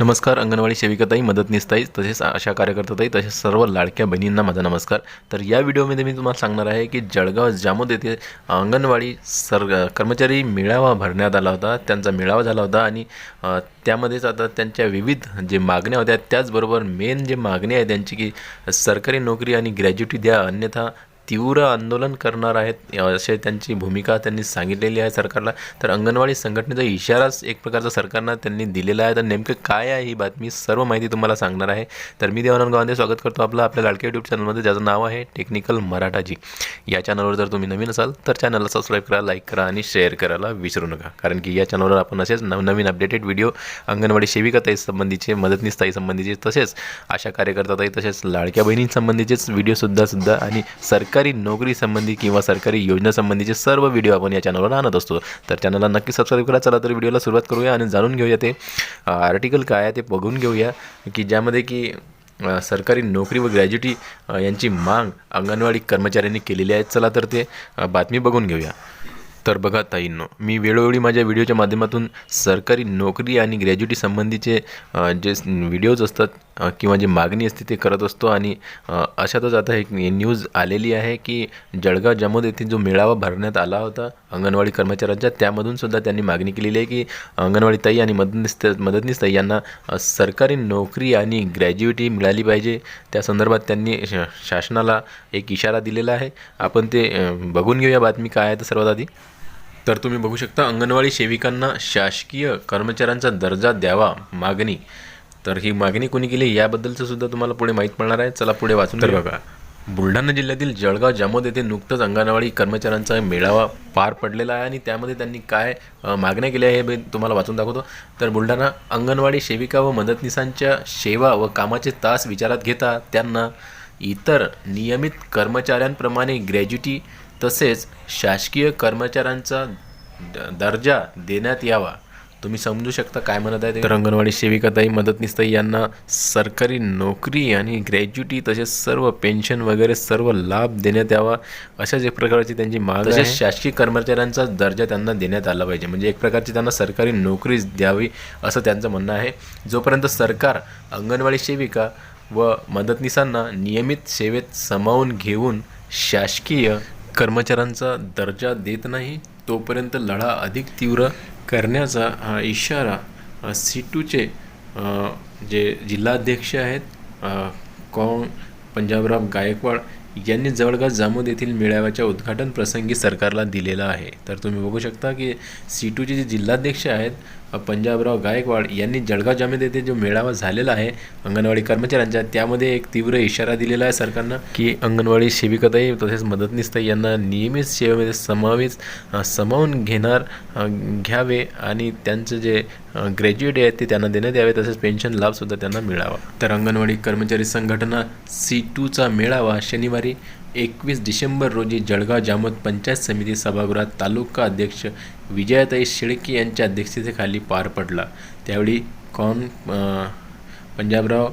नमस्कार अंगणवाडी सेविकाताई मदतनीसताई तसेच आशा कार्यकर्ताताई तसेच सर्व लाडक्या बहिणींना माझा नमस्कार. तर या व्हिडिओमध्ये मी तुम्हाला सांगणार आहे की जळगाव जामोद येथे अंगणवाडी सर कर्मचारी मेळावा भरण्यात आला होता. त्यांचा मेळावा झाला होता आणि त्यामध्येच आता त्यांच्या विविध जे मागण्या होत्या त्याचबरोबर मेन जे मागणी आहे त्यांची की सरकारी नोकरी आणि ग्रॅज्युटी द्या अन्यथा तीव्र आंदोलन करणार आहेत असे त्यांची भूमिका त्यांनी सांगितलेली आहे सरकारला. तर अंगणवाडी संघटनेचा इशाराच एक प्रकारचा सरकारनं त्यांनी दिलेला आहे. तर नेमकं काय आहे ही बातमी सर्व माहिती तुम्हाला सांगणार आहे. तर मी देवानंद गावांदे स्वागत करतो आपलं आपल्या लाडक्या यूट्यूब चॅनलमध्ये ज्याचं नाव आहे टेक्निकल मराठाजी या चॅनलवर जर तुम्ही नवीन असाल तर चॅनलला सबस्क्राईब करा लाईक करा आणि शेअर करायला विसरू नका. कारण की या चॅनलवर आपण असेच नवनवीन अपडेटेड व्हिडिओ अंगणवाडी सेविका ताई संबंधीचे मदतनीस ताई संबंधीचे तसेच आशा कार्यकर्ता ताई तसेच लाडक्या बहिणींसंबंधीचेच व्हिडिओसुद्धा सुद्धा आणि सरकार सरकारी नोकरीसंबंधी किंवा सरकारी योजनासंबंधीचे सर्व व्हिडिओ आपण या चॅनलवर आणत असतो. तर चॅनलला नक्की सबस्क्राईब करा. चला तर व्हिडिओला सुरुवात करूया आणि जाणून घेऊया ते आर्टिकल काय आहे ते बघून घेऊया. की ज्यामध्ये की सरकारी नोकरी व ग्रॅज्युटी यांची मांग अंगणवाडी कर्मचाऱ्यांनी केलेली आहे. चला तर ते बातमी बघून घेऊया. तर बघा ताईंनो मी वेळोवेळी माझ्या व्हिडिओच्या माध्यमातून सरकारी नोकरी आणि ग्रॅज्युटी संबंधीचे जे व्हिडिओज असतात किंवा जे मागणी असते ते करत असतो आणि अशातच आता एक न्यूज आलेली आहे की जळगाव जामोद येथे जो मेळावा भरण्यात आला होता अंगणवाडी कर्मचाऱ्यांच्या त्यामधून सुद्धा त्यांनी मागणी केलेली आहे की अंगणवाडी ताई आणि मदतनीस मदतनीस ताई यांना सरकारी नोकरी आणि ग्रॅज्युटी मिळाली पाहिजे. त्या संदर्भात त्यांनी श- शासनाला एक इशारा दिलेला आहे. आपण ते बघून घेऊया बातमी काय आहे तर सर्वात आधी. तर तुम्ही बघू शकता अंगणवाडी सेविकांना शासकीय कर्मचाऱ्यांचा दर्जा द्यावा मागणी. तर ही मागणी कोणी केली याबद्दलचं सुद्धा तुम्हाला पुढे माहीत पडणार आहे. चला पुढे वाचून तर बघा बुलढाणा जिल्ह्यातील जळगाव जामोद येथे नुकतंच अंगणवाडी कर्मचाऱ्यांचा मेळावा पार पडलेला आहे आणि त्यामध्ये त्यांनी काय मागण्या केल्या हे मी तुम्हाला वाचून दाखवतो. तर बुलढाणा अंगणवाडी सेविका व मदतनीसांच्या सेवा व कामाचे तास विचारात घेता त्यांना इतर नियमित कर्मचाऱ्यांप्रमाणे ग्रॅज्युटी तसेच शासकीय कर्मचाऱ्यांचा दर्जा देण्यात यावा. तुम्ही समजू शकता काय म्हणत आहे तर अंगणवाडी सेविकाताई मदतनीसताई यांना सरकारी नोकरी आणि ग्रॅज्युटी तसेच सर्व पेन्शन वगैरे सर्व लाभ देण्यात यावा अशाच एक प्रकारची त्यांची माग तसेच शासकीय कर्मचाऱ्यांचा दर्जा त्यांना देण्यात आला पाहिजे. म्हणजे एक प्रकारची त्यांना सरकारी नोकरी द्यावी असं त्यांचं म्हणणं आहे. जोपर्यंत सरकार अंगणवाडी सेविका व मदतनीसांना नियमित सेवेत सामावून घेऊन शासकीय कर्मचाऱ्यांचा दर्जा देत नाही तोपर्यंत लढा अधिक तीव्र करण्याचा हा इशारा सीटूचे जे जिल्हाध्यक्ष आहेत कॉंग पंजाबराव गायकवाड यांनी जवळगाव जामोद येथील मेळाव्याच्या उद्घाटन प्रसंगी सरकारला दिलेला आहे. तर तुम्ही बघू शकता की सीटूचे जे जिल्हाध्यक्ष आहेत पंजाबराव गायकवाड यांनी जळगाव जामोद येथे जो मेळावा झालेला आहे अंगणवाडी कर्मचाऱ्यांच्या त्यामध्ये एक तीव्र इशारा दिलेला आहे सरकारनं की अंगणवाडी सेविकाताई तसेच मदतनीसताई यांना नियमित सेवेमध्ये समावेश समावून सामावून घेणार घ्यावे आणि त्यांचं जे ग्रॅज्युएट आहेत ते त्यांना देण्यात यावे तसेच पेन्शन लाभसुद्धा त्यांना मिळावा. तर अंगणवाडी कर्मचारी संघटना सी टूचा मेळावा शनिवारी एकवीस डिसेंबर रोजी जळगाव जामोद पंचायत समिती सभागृहात तालुका अध्यक्ष विजयाताई शेळके यांच्या अध्यक्षतेखाली पार पडला. त्यावेळी कॉन पंजाबराव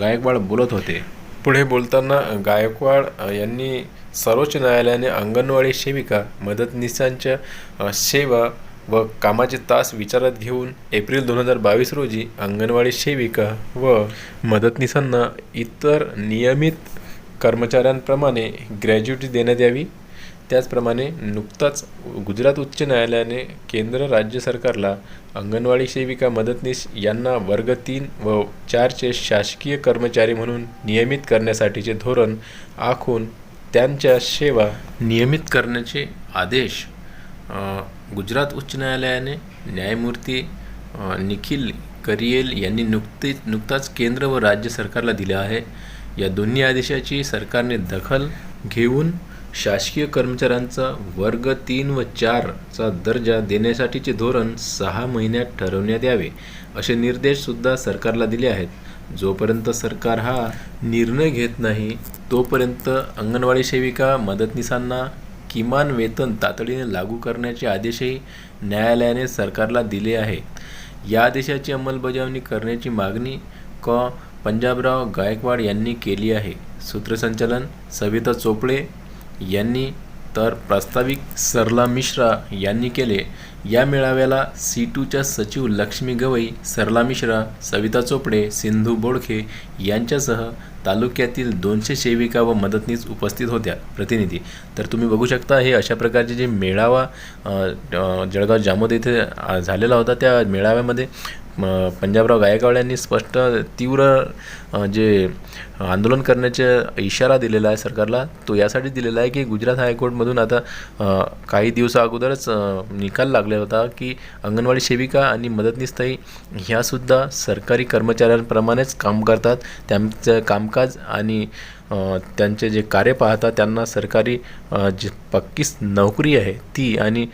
गायकवाड बोलत होते. पुढे बोलताना गायकवाड यांनी सर्वोच्च न्यायालयाने अंगणवाडी सेविका मदतनीसांच्या सेवा व कामाचे तास विचारात घेऊन एप्रिल दोन हजार बावीस रोजी अंगणवाडी सेविका व मदतनीसांना इतर नियमित कर्मचाऱ्यांप्रमाणे ग्रॅज्युटी देण्यात यावी. त्याचप्रमाणे नुकताच गुजरात उच्च न्यायालयाने केंद्र राज्य सरकारला अंगणवाडी सेविका मदतनीस यांना वर्ग तीन व चारचे शासकीय कर्मचारी म्हणून नियमित करण्यासाठीचे धोरण आखून त्यांच्या सेवा नियमित करण्याचे आदेश गुजरात उच्च न्यायालयाने न्यायमूर्ती निखिल करियल यांनी नुकतीच नुकताच केंद्र व राज्य सरकारला दिले आहे. या दोन्ही आदेशाची सरकारने दखल घेऊन शासकीय कर्मचाऱ्यांचा वर्ग तीन व चारचा दर्जा देण्यासाठीचे धोरण सहा महिन्यात ठरवण्यात यावे असे निर्देशसुद्धा सरकारला दिले आहेत. जोपर्यंत सरकार हा निर्णय घेत नाही तोपर्यंत अंगणवाडी सेविका मदतनीसांना किमान वेतन तातडीने लागू करण्याचे आदेशही न्यायालयाने सरकारला दिले आहे. या आदेशाची अंमलबजावणी करण्याची मागणी क. पंजाबराव गायकवाड यांनी केली आहे. सूत्रसंचालन सविता चोपडे यांनी तर प्रास्ताविक सरला मिश्रा यांनी केले. या मेळाव्याला सी टूच्या सचिव लक्ष्मी गवई सरला मिश्रा सविता चोपडे सिंधू बोडखे यांच्यासह तालुक्यातील दोनशे सेविका व मदतनीस उपस्थित होत्या. प्रतिनिधी तर तुम्ही बघू शकता हे अशा प्रकारचे जे मेळावा जळगाव जामोद येथे झालेला होता त्या मेळाव्यामध्ये पंजाबराव गायकवाड यांनी स्पष्ट तीव्र जे आंदोलन करण्याचा इशारा दिलेला आहे सरकारला तो यासाठी दिलेला आहे की गुजरात हायकोर्टमधून आता काही दिवसा अगोदरच निकाल लागला होता की अंगणवाडी सेविका आणि मदतनीसताई ह्यासुद्धा सरकारी कर्मचाऱ्यांप्रमाणेच काम करतात. त्यांचं कामकाज आणि त्यांचे जे कार्य पाहता त्यांना सरकारी जी पक्कीच नोकरी आहे ती आणि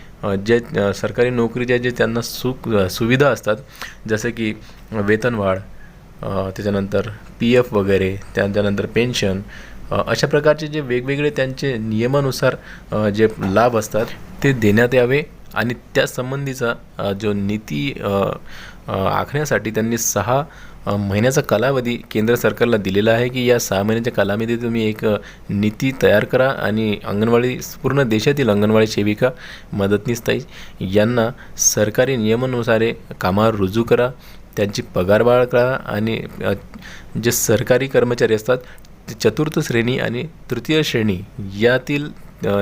जे सरकारी नोकरीच्या जे त्यांना सुख सुविधा असतात जसे की वेतनवाढ त्याच्यानंतर पी एफ वगैरे त्याच्यानंतर पेन्शन अशा प्रकारचे जे वेगवेगळे त्यांचे नियमानुसार जे लाभ असतात ते देण्यात यावे आणि त्या संबंधीचा जो नीती आखण्यासाठी त्यांनी सहा महिन्याचा कालावधी केंद्र सरकारला दिलेला आहे की या सहा महिन्याच्या कालावधीत तुम्ही एक नीती तयार करा आणि अंगणवाडी पूर्ण देशातील अंगणवाडी सेविका मदतनीसताई यांना सरकारी नियमानुसारे कामावर रुजू करा त्यांची पगारवाढ करा आणि जे सरकारी कर्मचारी असतात ते चतुर्थ श्रेणी आणि तृतीय श्रेणी यातील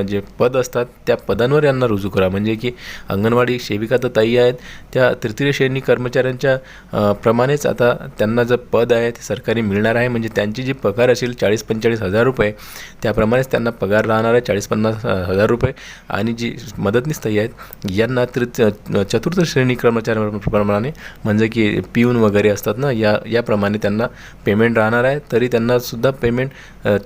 जे पद असतात त्या पदांवर यांना रुजू करा. म्हणजे की अंगणवाडी सेविका तर ताई आहेत त्या तृतीय श्रेणी कर्मचाऱ्यांच्या प्रमाणेच आता त्यांना जर पद आहे ते सरकारी मिळणार आहे. म्हणजे त्यांची जी पगार असेल चाळीस पंचेचाळीस हजार रुपये त्याप्रमाणेच त्यांना पगार राहणार आहे चाळीस पन्नास हजार रुपये. आणि जी मदतनीस ताई आहेत यांना तृतीय चतुर्थ श्रेणी कर्मचाऱ्यांप्रमाणे म्हणजे की पिऊन वगैरे असतात ना या याप्रमाणे त्यांना पेमेंट राहणार आहे. तरी त्यांनासुद्धा पेमेंट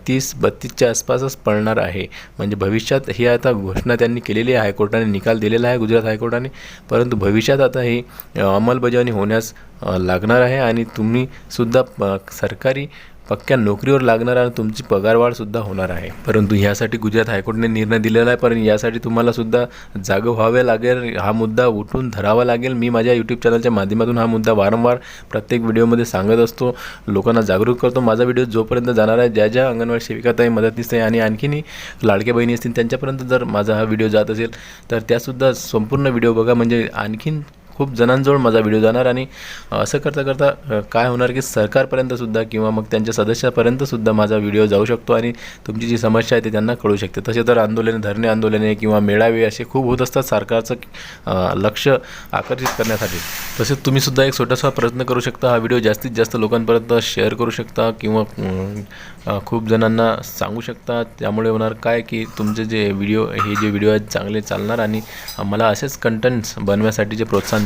तीस बत्तीसच्या आसपासच पडणार आहे. म्हणजे भविष्यात ही आता घोषणा त्यांनी केलेली आहे. हायकोर्टाने निकाल दिलेला आहे गुजरात हायकोर्टाने. परंतु भविष्यात आता ही अंमलबजावणी होण्यास लागणार आहे आणि तुम्ही सुद्धा सरकारी पक्क्या नोकरीवर लागणार आणि तुमची पगारवाढसुद्धा होणार आहे. परंतु ह्यासाठी गुजरात हायकोर्टने निर्णय दिलेला आहे पण यासाठी तुम्हाला सुद्धा जागं व्हावे लागेल. हा मुद्दा उठून धरावा लागेल. मी माझ्या यूट्यूब चॅनलच्या माध्यमातून हा मुद्दा वारंवार प्रत्येक व्हिडिओमध्ये सांगत असतो. लोकांना जागरूक करतो. माझा व्हिडिओ जोपर्यंत जाणार आहे ज्या ज्या अंगणवाडी सेविकाताई मदतनीस आणि आणखीनही लाडक्या बहिणी असतील त्यांच्यापर्यंत जर माझा हा व्हिडिओ जात असेल तर त्यासुद्धा संपूर्ण व्हिडिओ बघा. म्हणजे आणखीन खूप जणांजवळ माझा व्हिडिओ जाणार आणि असं करता करता काय होणार की सरकारपर्यंतसुद्धा किंवा मग त्यांच्या सदस्यापर्यंतसुद्धा माझा व्हिडिओ जाऊ शकतो आणि तुमची जी समस्या आहे ती त्यांना कळू शकते. तसे तर आंदोलने धरणे आंदोलने किंवा मेळावे असे खूप होत असतात सरकारचं लक्ष आकर्षित करण्यासाठी. तसेच तुम्हीसुद्धा एक छोटासा प्रयत्न करू शकता. हा व्हिडिओ जास्तीत जास्त लोकांपर्यंत शेअर करू शकता किंवा खूप जणांना सांगू शकता. त्यामुळे होणार काय की तुमचे जे व्हिडिओ हे जे व्हिडिओ आहेत चांगले चालणार आणि मला असेच कंटेंट्स बनवण्यासाठी जे प्रोत्साहन